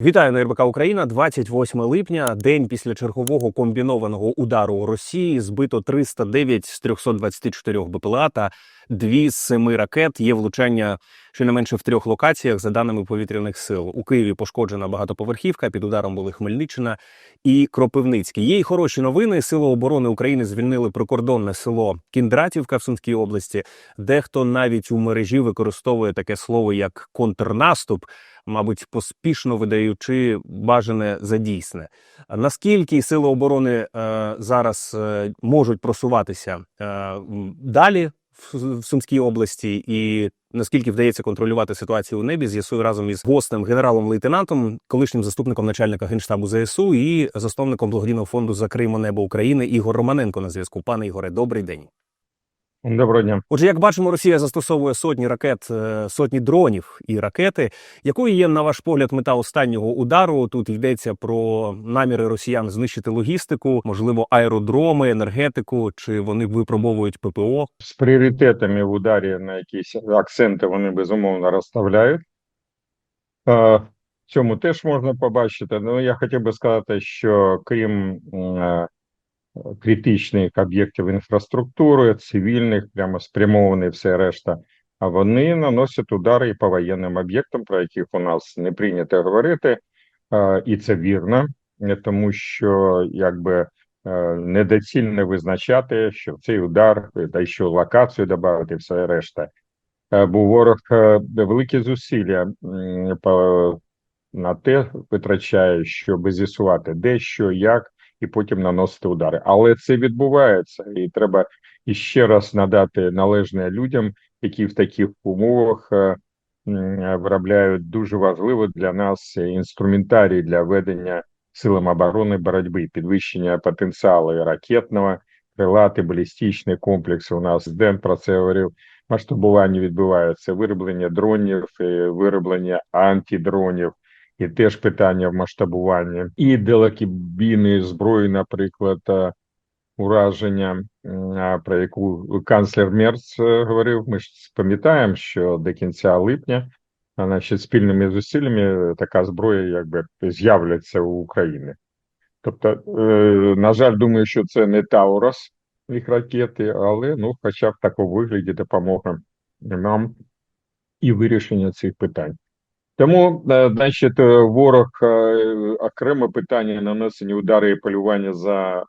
Вітаю на РБК Україна. 28 липня, день після чергового комбінованого удару Росії. Збито 309 з 324 БПЛА та дві з семи ракет. Є влучання щонайменше в трьох локаціях, за даними повітряних сил. У Києві пошкоджена багатоповерхівка. Під ударом були Хмельниччина і Кропивницький. Є й хороші новини. Сили оборони України звільнили прикордонне село Кіндратівка в Сумській області. Дехто навіть у мережі використовує таке слово як контрнаступ мабуть, поспішно видаючи бажане за дійсне. Наскільки сили оборони е, зараз е, можуть просуватися е, далі в, Сумській області, і наскільки вдається контролювати ситуацію у небі, з'ясую разом із гостем генералом-лейтенантом, колишнім заступником начальника генштабу ЗСУ і засновником благодійного фонду Закриємо небо України Ігор Романенко на зв'язку. Пане Ігоре, добрий день. Доброго дня. Отже, як бачимо, Росія застосовує сотні ракет, е, сотні дронів і ракети. Якою є, на ваш погляд, мета останнього удару? Тут йдеться про наміри росіян знищити логістику, можливо, аеродроми, енергетику, чи вони випробовують ППО? З пріоритетами в ударі на якісь акценти вони безумовно розставляють. Е, В цьому теж можна побачити. Ну, я хотів би сказати, що крім е, критичних об'єктів інфраструктури, цивільних, прямо спрямовані все решта, а вони наносять удари і по воєнним об'єктам, про яких у нас не прийнято говорити, і це вірно, тому що якби е, недоцільно визначати, що цей удар та ще локацію додати, все решта. Е, Бо ворог е, великі зусилля на те витрачає, щоб з'ясувати де, що, як, і потім наносити удари. Але це відбувається, і треба іще раз надати належне людям, які в таких умовах е, виробляють дуже важливо для нас інструментарій для ведення силам оборони боротьби, підвищення потенціалу ракетного, крилати, балістичні комплекси. У нас Ден про це говорив. Масштабування відбувається вироблення дронів, вироблення антидронів, і теж питання в масштабуванні, і далекобійної зброї, наприклад, е, ураження, про яку канцлер Мерц е, говорив. Ми ж пам'ятаємо, що до кінця липня, значить, спільними зусиллями така зброя якби з'являться у України. Тобто, е, на жаль, думаю, що це не Таурос, їх ракети, але ну, хоча б в такому вигляді допомога нам і вирішення цих питань. Тому, е, значить, е, ворог е, окреме питання нанесення удари і полювання за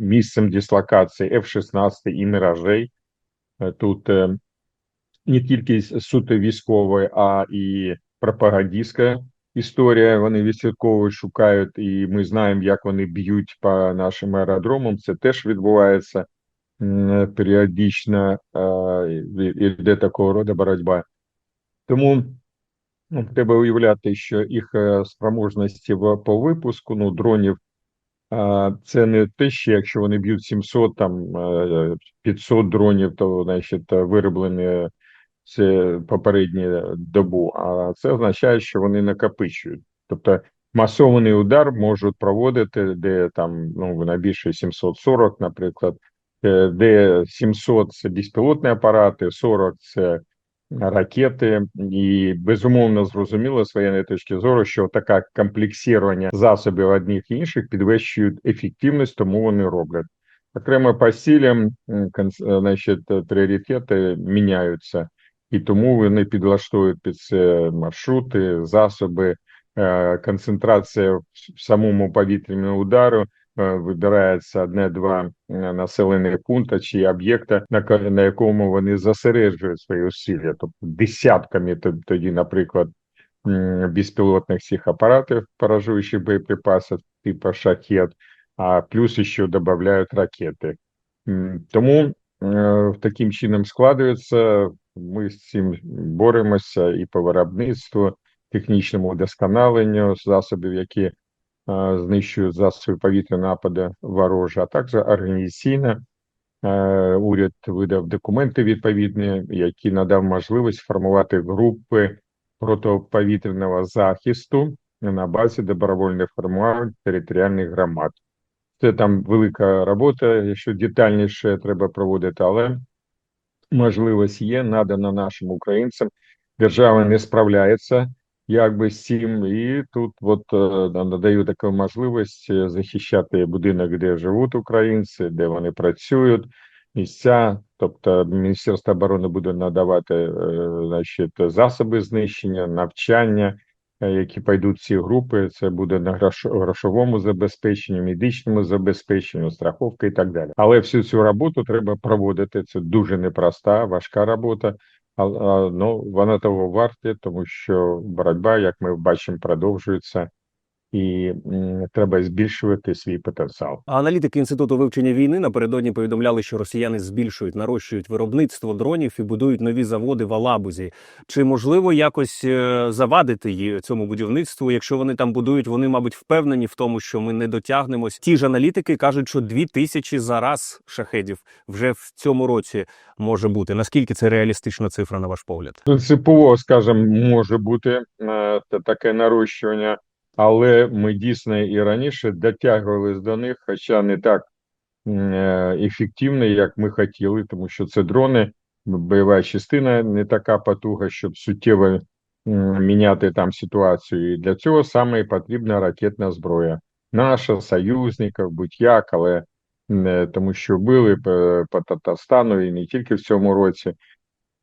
місцем дислокації F-16 і міражей. Тут не тільки суто військова, а і пропагандистська історія. Вони відслідковують, шукають, і ми знаємо, як вони б'ють по нашим аеродромам. Це теж відбувається періодично, іде такого роду боротьба. Тому треба уявляти, що їх е, спроможності по випуску ну, дронів. Це не те, що якщо вони б'ють 700, там е, 500 дронів, то значить вироблені це попередню добу, а це означає, що вони накопичують. Тобто масований удар можуть проводити, де там ну найбільше 740, наприклад, е, де 700 – це безпілотні апарати, 40 – це ракети, і безумовно зрозуміло з воєнної точки зору, що таке комплексування засобів одних і інших підвищують ефективність, тому вони роблять. Окремо по сілям, е, значить, пріоритети міняються, і тому вони підлаштовують під це маршрути, засоби, е, концентрація в самому повітряному удару. Е, Вибирається одне-два е, населених пункти чи об'єкта, на, якому вони зосереджують свої усилля, тобто десятками тоді, наприклад, безпілотних цих апаратів, поражуючих боєприпасів, типу шахет, а плюс ще додають ракети. Тому е, таким чином складується. Ми з цим боремося і по виробництву, технічному удосконаленню засобів, які знищують засоби повітряного нападу ворожі, а також організаційно. Е, Уряд видав документи відповідні, які надав можливість формувати групи протиповітряного захисту на базі добровольних формувань територіальних громад. Це там велика робота, якщо детальніше треба проводити, але можливість є надана нашим українцям. Держава не справляється якби з. І тут от е, надаю таку можливість е, захищати будинок, де живуть українці, де вони працюють, місця. Тобто Міністерство оборони буде надавати е, значить, засоби знищення, навчання, які пойдуть ці групи. Це буде на грошовому забезпеченні, медичному забезпеченню, страховка і так далі. Але всю цю роботу треба проводити. Це дуже непроста, важка робота. А, ну, вона того варте, тому що боротьба, як ми бачимо, продовжується, і треба збільшувати свій потенціал. А Аналітики інституту вивчення війни напередодні повідомляли, що росіяни збільшують, нарощують виробництво дронів і будують нові заводи в Алабузі. Чи можливо якось е, завадити цьому будівництву? Якщо вони там будують, вони, мабуть, впевнені в тому, що ми не дотягнемось. Ті ж аналітики кажуть, що дві тисячі за раз шахедів вже в цьому році може бути. Наскільки це реалістична цифра, на ваш погляд? Принципово, скажімо, може бути е, таке нарощування, але ми дійсно і раніше дотягувались до них, хоча не так е, ефективно, як ми хотіли, тому що це дрони, бойова частина не така потуга, щоб суттєво міняти там ситуацію. І для цього саме потрібна ракетна зброя. Наша, союзників, будь-як, але не тому, що били по, по Татарстану і не тільки в цьому році.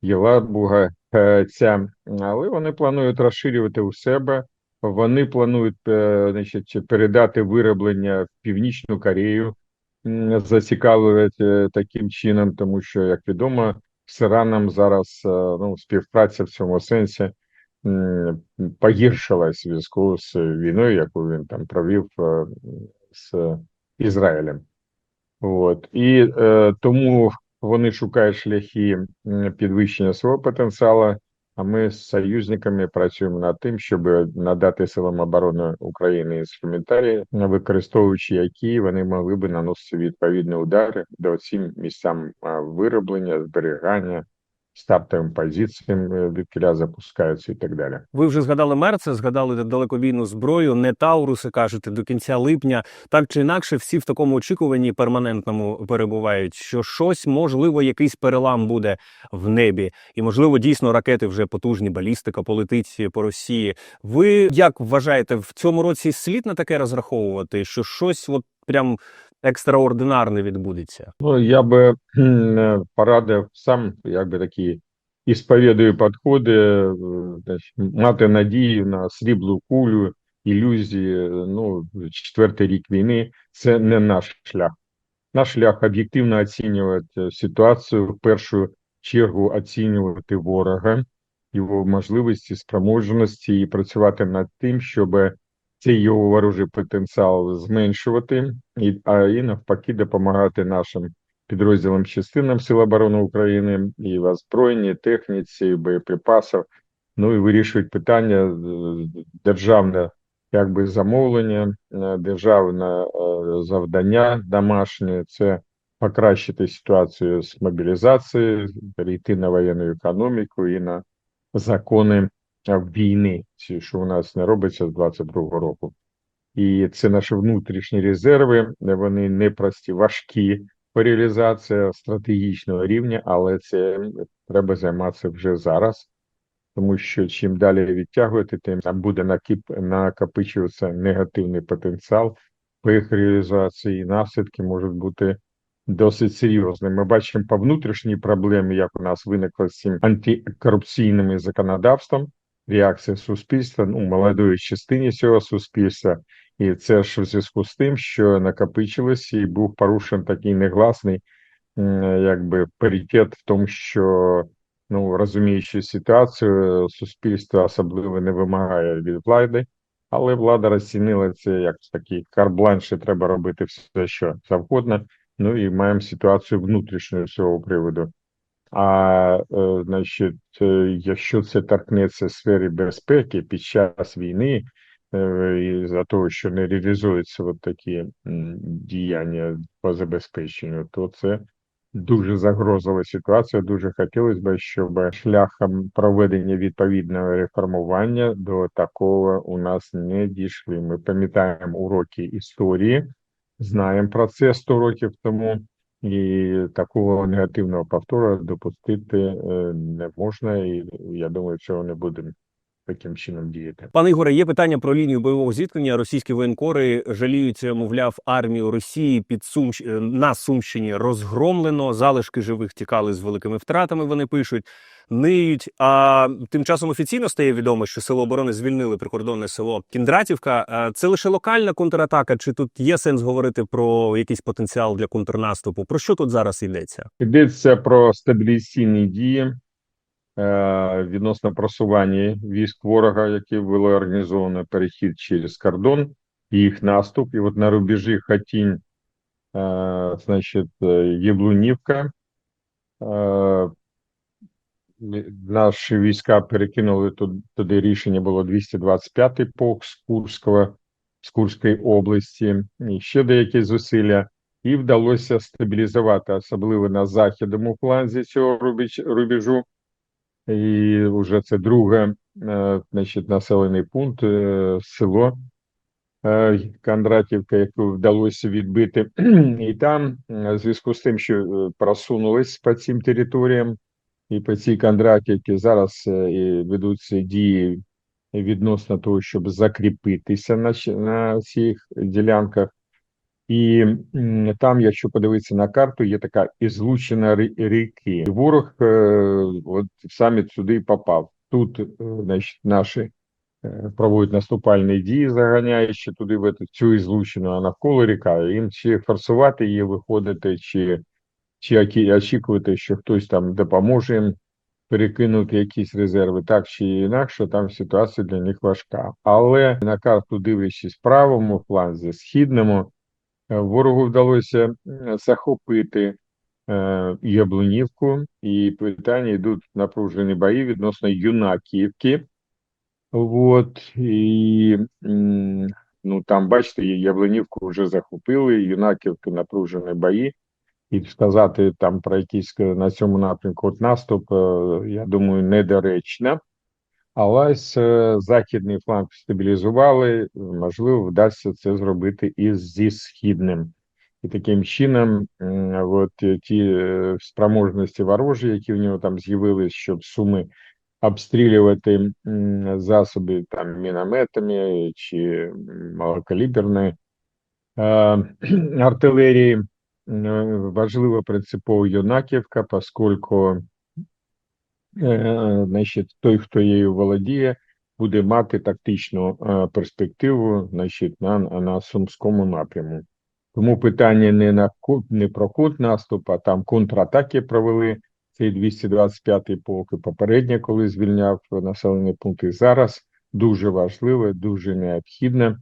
Єлабуга е, ця, але вони планують розширювати у себе. Вони планують е, значить, передати вироблення в Північну Корею, м, зацікавлювати е, таким чином, тому що, як відомо, з Іраном зараз е, ну, співпраця в цьому сенсі погіршилась в зв'язку з війною, яку він там провів з Ізраїлем. От. І тому вони шукають шляхи підвищення свого потенціалу, а ми з союзниками працюємо над тим, щоб надати силам оборони України інструментарії, використовуючи які вони могли би наносити відповідні удари до цим місцям вироблення, зберігання, стартовим позиціям, е, відкіля запускаються і так далі. Ви вже згадали Мерце, згадали далекобійну зброю, не Тауруси кажете до кінця липня. Так чи інакше, всі в такому очікуванні перманентному перебувають, що щось можливо, якийсь перелам буде в небі, і можливо дійсно ракети вже потужні, балістика полетить по Росії. Ви як вважаєте, в цьому році слід на таке розраховувати, що щось от прям екстраординарне відбудеться? Ну, я би е, порадив сам, якби такі ісповідую підходи, е, мати надію на сріблу кулю, ілюзії. е, Ну, четвертий рік війни це не наш шлях. Наш шлях об'єктивно оцінювати ситуацію, в першу чергу оцінювати ворога, його можливості, спроможності і працювати над тим, щоб цей його ворожий потенціал зменшувати, і, а і навпаки допомагати нашим підрозділам частинам Сил оборони України і в озброєнні, техніці, боєприпасів, ну і вирішують питання е, державне якби замовлення, е, державне е, завдання домашнє. Це покращити ситуацію з мобілізацією, перейти на воєнну економіку і на закони війни, що у нас не робиться з 22-го року. І це наші внутрішні резерви, вони непрості, важкі по реалізації стратегічного рівня, але це треба займатися вже зараз, тому що чим далі відтягувати, тим там буде накип, накопичуватися негативний потенціал по їх реалізації, наслідки можуть бути досить серйозними. Ми бачимо по внутрішній проблемі, як у нас виникло з цим антикорупційним законодавством, реакція суспільства, ну, молодої частині цього суспільства. І це ж у зв'язку з тим, що накопичилось і був порушений такий негласний якби паритет в тому, що ну розуміючи ситуацію, суспільство особливо не вимагає від влади, але влада розцінила це як такий карбланш, що треба робити все, що завгодно. Ну і маємо ситуацію внутрішньої цього приводу. А е, значить, е, якщо це торкнеться сфери безпеки під час війни, е, і за того, що не реалізуються от такі діяння по забезпеченню, то це дуже загрозова ситуація. Дуже хотілося б, щоб шляхом проведення відповідного реформування до такого у нас не дійшли. Ми пам'ятаємо уроки історії, знаємо про це 100 років тому. І такого негативного повтору допустити е, не можна, і я думаю, цього не будемо таким чином діяти. Пане Ігоре, є питання про лінію бойового зіткнення. Російські воєнкори жаліються, мовляв, армію Росії під Сумщ... е, на Сумщині розгромлено. Залишки живих тікали з великими втратами. Вони пишуть, ниють. А тим часом офіційно стає відомо, що сило оборони звільнили прикордонне село Кіндратівка. Це лише локальна контратака. Чи тут є сенс говорити про якийсь потенціал для контрнаступу? Про що тут зараз йдеться? Йдеться про стабілізаційні дії відносно просування військ ворога, які було організовано перехід через кордон, їх наступ. І от на рубежі Хатінь, е, значить, е, Єблунівка. Е, Наші війська перекинули туди, рішення було 225-й полк з Курського, з Курської області, і ще деякі зусилля і вдалося стабілізувати, особливо на західному фланзі цього рубіж, рубежу. І вже це друге, е, значить, населений пункт, е, село е, Кондратівка, яку вдалося відбити. І там, в зв'язку з тим, що просунулись по цим територіям, і по цій Кондратівці зараз ведуться дії відносно того, щоб закріпитися на, на цих ділянках. І там, якщо подивитися на карту, є така ізлучена ріки. Ворог е, от саме сюди попав. Тут, е, значить, наші е, проводять наступальні дії, заганяючи туди в цю ізлучину, а навколо ріка. Їм чи форсувати її, виходити, чи, чи очікувати, що хтось там допоможе їм перекинути якісь резерви, так чи інакше, там ситуація для них важка. Але на карту дивлячись правому фланзі, східному, Ворогу вдалося захопити е, Яблунівку, і питання йдуть напружені бої відносно Юнаківки. От, і ну, там, бачите, Яблунівку вже захопили, Юнаківки напружені бої. І сказати там про якийсь е, на цьому напрямку от наступ, е, я думаю, недоречно. Але е, західний фланг стабілізували, можливо, вдасться це зробити і зі східним. І таким чином, от е, ті е, спроможності ворожі, які в нього там з'явились, щоб суми обстрілювати засоби там мінометами чи малокаліберної артилерії, важлива принципово Юнаківка, оскільки Е, значить, той, хто її володіє, буде мати тактичну е, перспективу значить, на, на Сумському напряму. Тому питання не на не про ход наступу, а там контратаки провели цей 225-й полк і попередньо, коли звільняв населені пункти. Зараз дуже важливе, дуже необхідне.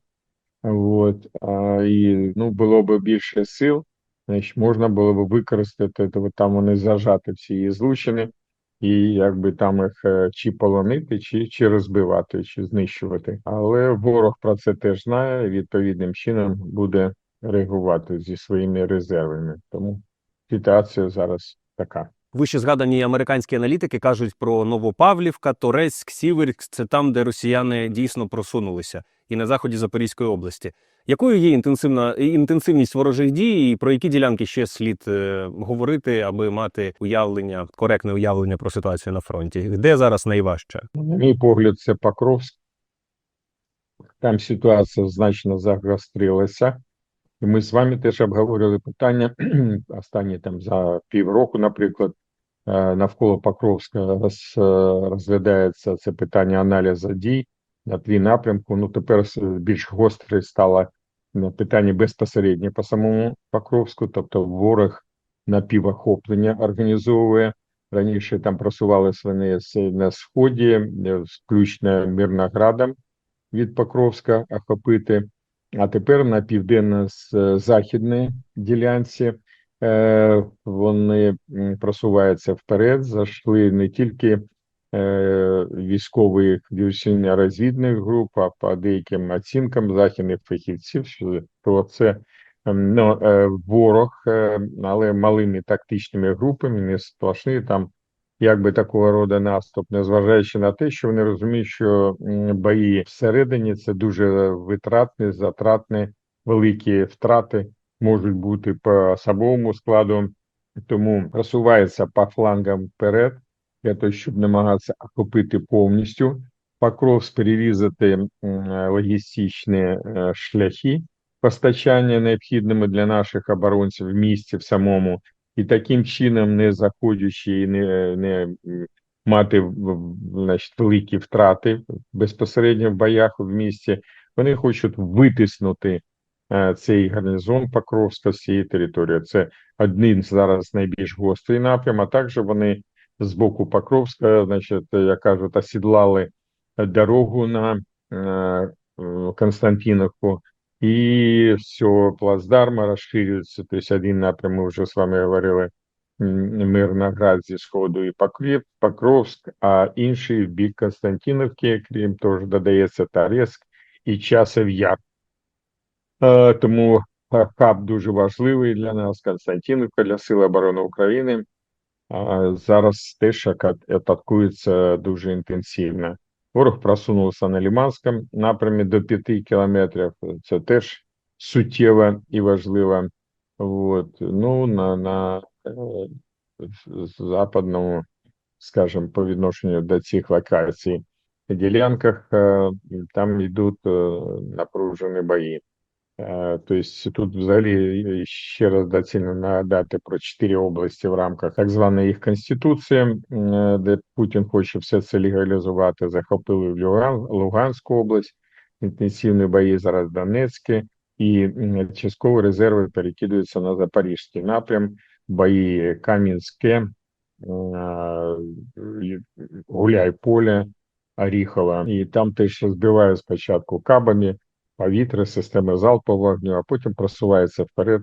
От, а, і ну, було б більше сил, значить, можна було б використати, там вони зажати всі її злучини, і якби там їх е, чи полонити, чи, чи розбивати, чи знищувати. Але ворог про це теж знає, відповідним чином буде реагувати зі своїми резервами. Тому ситуація зараз така. Вище згадані американські аналітики кажуть про Новопавлівка, Торецьк, Сіверськ. Це там, де росіяни дійсно просунулися, і на заході Запорізької області. Якою є інтенсивна інтенсивність ворожих дій, і про які ділянки ще слід е, говорити, аби мати уявлення, коректне уявлення про ситуацію на фронті? Де зараз найважче? На мій погляд, це Покровськ. Там ситуація значно загострилася. І ми з вами теж обговорювали питання останні там за півроку, наприклад, навколо Покровська роз, е, розглядається це питання аналізу дій на тлі напрямку. Ну тепер більш гостре стало е, питання безпосередньо по самому Покровську, тобто ворог напівохоплення організовує. Раніше там просувалися вони на сході, е, включно Мирноградом від Покровська охопити. А тепер на південно-західній ділянці е, вони просуваються вперед, зайшли не тільки е, військових диверсійно-розвідних груп, а по деяким оцінкам західних фахівців, що це ем, ну, е, ворог, е, але малими тактичними групами, не сплошний там якби такого роду наступ, незважаючи на те, що вони розуміють, що бої всередині це дуже витратні, затратні, великі втрати можуть бути по особовому складу, тому просувається по флангам вперед, для того, щоб намагатися охопити повністю. Покровськ перерізати логістичні е, шляхи постачання необхідними для наших оборонців в місті в самому, і таким чином, не заходячи і не, не мати значить, великі втрати безпосередньо в боях в місті, вони хочуть витиснути цей гарнізон Покровська з цієї території. Це один зараз найбільш гострий напрям, а також вони з боку Покровська, значить, як кажуть, осідлали дорогу на е, е, Константиновку, і з цього плацдарма розширюється. Тобто один напрям, ми вже з вами говорили, Мирноград зі сходу і Покрів, Покровськ, а інший в бік Константинівки, крім того, додається Торецьк і Часов Яр. Е, Тому хаб дуже важливий для нас, Константинівка для Сил оборони України. Зараз теж атакується дуже інтенсивно. Ворог просунувся на Лиманському напрямі до 5 кілометрів. Це теж суттєво і важливо. От. Ну, на, на е, западному, скажімо, по відношенню до цих локацій ділянках е, там йдуть напружені бої. Тобто тут взагалі ще раз доцільно нагадати про чотири області в рамках так званої їх конституції, де Путін хоче все це легалізувати. Захопили в Луганську область, інтенсивні бої зараз в Донецьке, і м, частково резерви перекидаються на Запорізький напрям, бої Кам'янське, Гуляй-Поле, Оріхова. І там теж збивають спочатку кабами, повітря, системи залпового вогню, а потім просувається вперед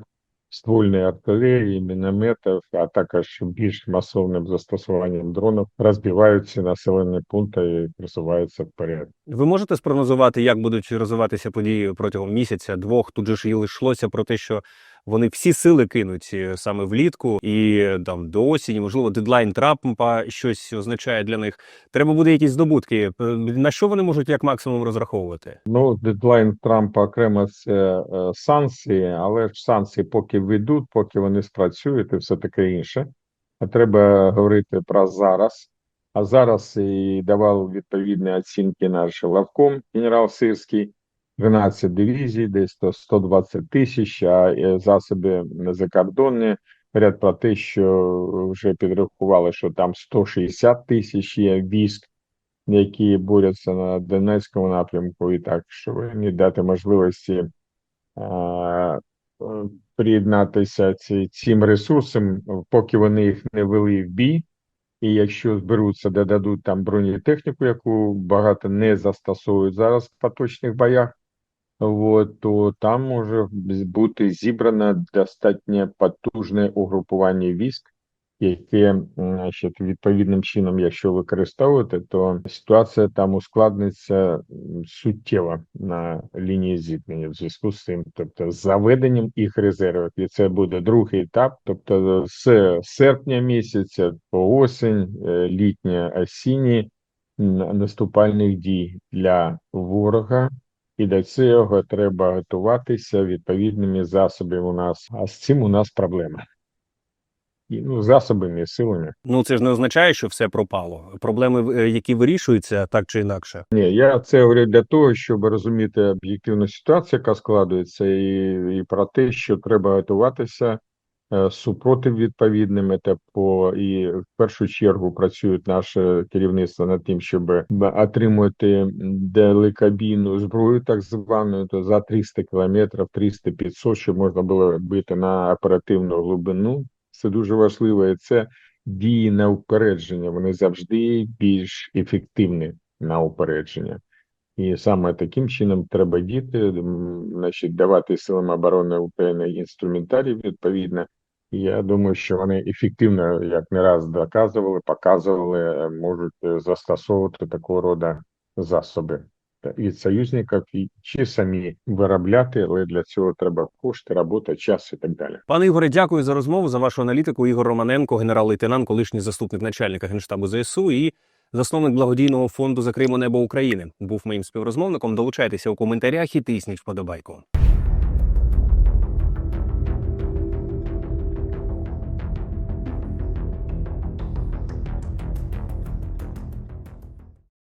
ствольної артилерії, мінометів, а також більш масовним застосуванням дронів, розбивають ці населені пункти і просуваються вперед. Ви можете спрогнозувати, як будуть розвиватися події протягом місяця, двох? Тут же ж і лишлося про те, що вони всі сили кинуть е, саме влітку і е, там до осені, можливо, дедлайн Трампа щось означає для них. Треба буде якісь здобутки. Е, На що вони можуть як максимум розраховувати? Ну, дедлайн Трампа окремо це санкції, але ж санкції поки введуть, поки вони спрацюють і все таке інше. А треба говорити про зараз. А зараз і давав відповідні оцінки наш Лавком, генерал Сирський, 12 дивізій, десь то 120 тисяч, а е, засоби закордонні говорять про те, що вже підрахували, що там 160 тисяч є військ які борються на Донецькому напрямку, і так, щоб не дати можливості е, е, приєднатися ці, цим ресурсам, поки вони їх не вели в бій. І якщо зберуться, додадуть там бронетехніку, яку багато не застосовують зараз в поточних боях, от, то там може бути зібрано достатньо потужне угрупування військ, яке значить, відповідним чином, якщо використовувати, то ситуація там ускладниться суттєво на лінії зіткнення в зв'язку з цим, тобто з заведенням їх резервів, і це буде другий етап. Тобто, з серпня місяця по осінь, е, літня осінні наступальних дій для ворога. І до цього треба готуватися відповідними засобами у нас. А з цим у нас проблема. І, ну, засобами і силами. Ну це ж не означає, що все пропало. Проблеми, е, які вирішуються так чи інакше. Ні, я це говорю для того, щоб розуміти об'єктивну ситуацію, яка складується, і, і про те, що треба готуватися супротив відповідним етапу, і в першу чергу працюють наше керівництво над тим, щоб отримувати далекобійну зброю, так звану, то за 300 кілометрів, 300-500, щоб можна було бити на оперативну глибину. Це дуже важливо, і це дії на упередження. Вони завжди більш ефективні на упередження. І саме таким чином треба діти, значить, давати силам оборони України інструментарій відповідно. Я думаю, що вони ефективно, як не раз доказували, показували, е, можуть е, застосовувати такого роду засоби від союзників і чи самі виробляти, але для цього треба кошти, робота, час і так далі. Пане Ігоре, дякую за розмову за вашу аналітику. Ігор Романенко, генерал-лейтенант, колишній заступник начальника генштабу ЗСУ і засновник благодійного фонду «Закриємо небо України. Був моїм співрозмовником. Долучайтеся у коментарях і тисніть вподобайку.